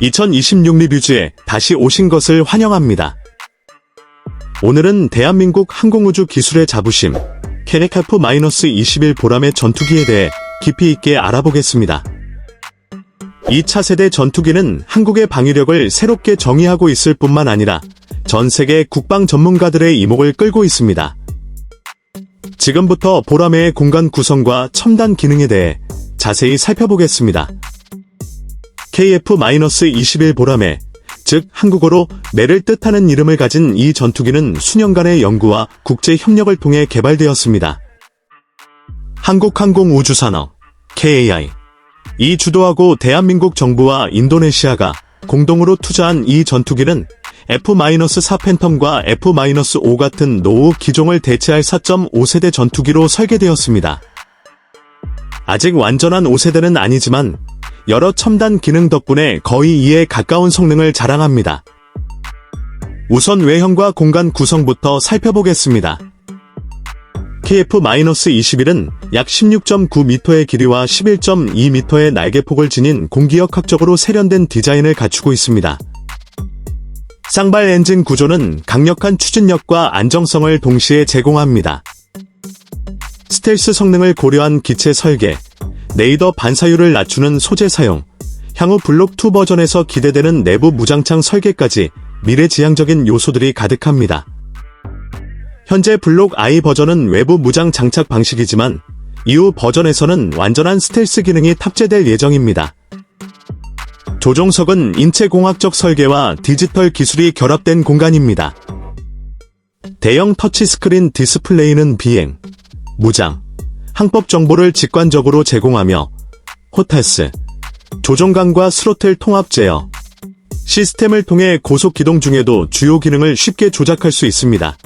(2026) 리뷰즈에 다시 오신 것을 환영합니다. 오늘은 대한민국 항공우주 기술의 자부심 케네카프-21 보람의 전투기에 대해 깊이 있게 알아보겠습니다. 이 차세대 전투기는 한국의 방위력을 새롭게 정의하고 있을 뿐만 아니라 전 세계 국방 전문가들의 이목을 끌고 있습니다. 지금부터 보라매의 공간 구성과 첨단 기능에 대해 자세히 살펴보겠습니다. KF-21 보라매, 즉 한국어로 매를 뜻하는 이름을 가진 이 전투기는 수년간의 연구와 국제 협력을 통해 개발되었습니다. 한국항공우주산업, KAI, 이 주도하고 대한민국 정부와 인도네시아가 공동으로 투자한 이 전투기는 F-4 팬텀과 F-5 같은 노후 기종을 대체할 4.5세대 전투기로 설계되었습니다. 아직 완전한 5세대는 아니지만 여러 첨단 기능 덕분에 거의 이에 가까운 성능을 자랑합니다. 우선 외형과 공간 구성부터 살펴보겠습니다. KF-21은 약 16.9m의 길이와 11.2m의 날개폭을 지닌 공기역학적으로 세련된 디자인을 갖추고 있습니다. 쌍발 엔진 구조는 강력한 추진력과 안정성을 동시에 제공합니다. 스텔스 성능을 고려한 기체 설계, 레이더 반사율을 낮추는 소재 사용, 향후 블록 2 버전에서 기대되는 내부 무장창 설계까지 미래지향적인 요소들이 가득합니다. 현재 블록 I 버전은 외부 무장 장착 방식이지만 이후 버전에서는 완전한 스텔스 기능이 탑재될 예정입니다. 조종석은 인체공학적 설계와 디지털 기술이 결합된 공간입니다. 대형 터치스크린 디스플레이는 비행, 무장, 항법 정보를 직관적으로 제공하며 호텔스, 조종강과 스로틀 통합 제어, 시스템을 통해 고속 기동 중에도 주요 기능을 쉽게 조작할 수 있습니다.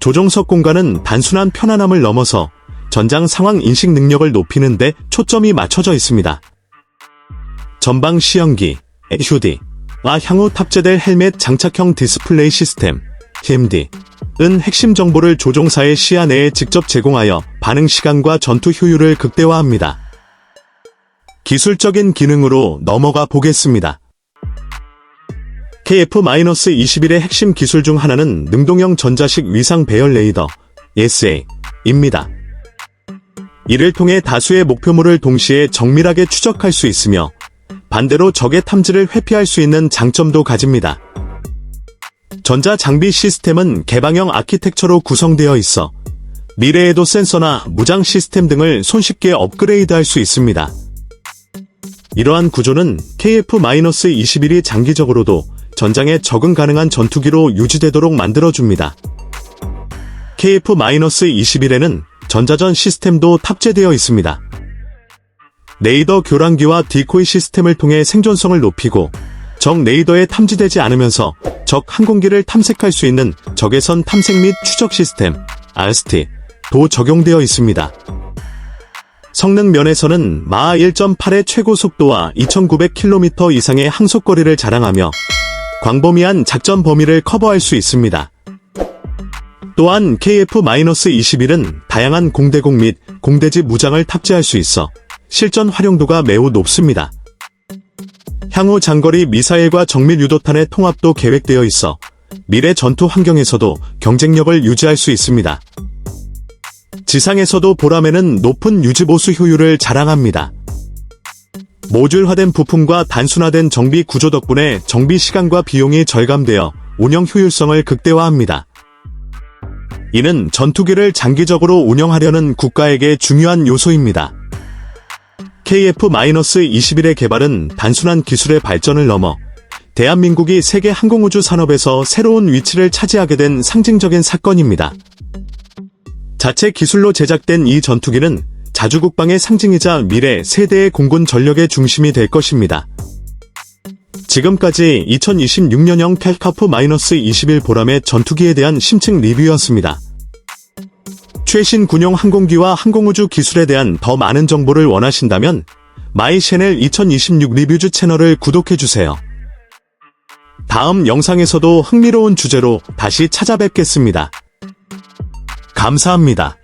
조종석 공간은 단순한 편안함을 넘어서 전장 상황 인식 능력을 높이는 데 초점이 맞춰져 있습니다. 전방 시연기, HUD와 향후 탑재될 헬멧 장착형 디스플레이 시스템, HMD, 은 핵심 정보를 조종사의 시야 내에 직접 제공하여 반응 시간과 전투 효율을 극대화합니다. 기술적인 기능으로 넘어가 보겠습니다. KF-21의 핵심 기술 중 하나는 능동형 전자식 위상 배열 레이더, SA입니다. 이를 통해 다수의 목표물을 동시에 정밀하게 추적할 수 있으며 반대로 적의 탐지를 회피할 수 있는 장점도 가집니다. 전자 장비 시스템은 개방형 아키텍처로 구성되어 있어 미래에도 센서나 무장 시스템 등을 손쉽게 업그레이드할 수 있습니다. 이러한 구조는 KF-21이 장기적으로도 전장에 적응 가능한 전투기로 유지되도록 만들어줍니다. KF-21에는 전자전 시스템도 탑재되어 있습니다. 레이더 교란기와 디코이 시스템을 통해 생존성을 높이고 적 레이더에 탐지되지 않으면서 적 항공기를 탐색할 수 있는 적외선 탐색 및 추적 시스템 RST도 적용되어 있습니다. 성능 면에서는 마하 1.8의 최고 속도와 2900km 이상의 항속거리를 자랑하며 광범위한 작전 범위를 커버할 수 있습니다. 또한 KF-21은 다양한 공대공 및 공대지 무장을 탑재할 수 있어 실전 활용도가 매우 높습니다. 향후 장거리 미사일과 정밀 유도탄의 통합도 계획되어 있어 미래 전투 환경에서도 경쟁력을 유지할 수 있습니다. 지상에서도 보라매는 높은 유지보수 효율을 자랑합니다. 모듈화된 부품과 단순화된 정비 구조 덕분에 정비 시간과 비용이 절감되어 운영 효율성을 극대화합니다. 이는 전투기를 장기적으로 운영하려는 국가에게 중요한 요소입니다. KF-21의 개발은 단순한 기술의 발전을 넘어 대한민국이 세계 항공우주 산업에서 새로운 위치를 차지하게 된 상징적인 사건입니다. 자체 기술로 제작된 이 전투기는 자주국방의 상징이자 미래 세대의 공군 전력의 중심이 될 것입니다. 지금까지 2026년형 캘카프-21 보람의 전투기에 대한 심층 리뷰였습니다. 최신 군용 항공기와 항공우주 기술에 대한 더 많은 정보를 원하신다면 마이채널 2026 리뷰즈 채널을 구독해주세요. 다음 영상에서도 흥미로운 주제로 다시 찾아뵙겠습니다. 감사합니다.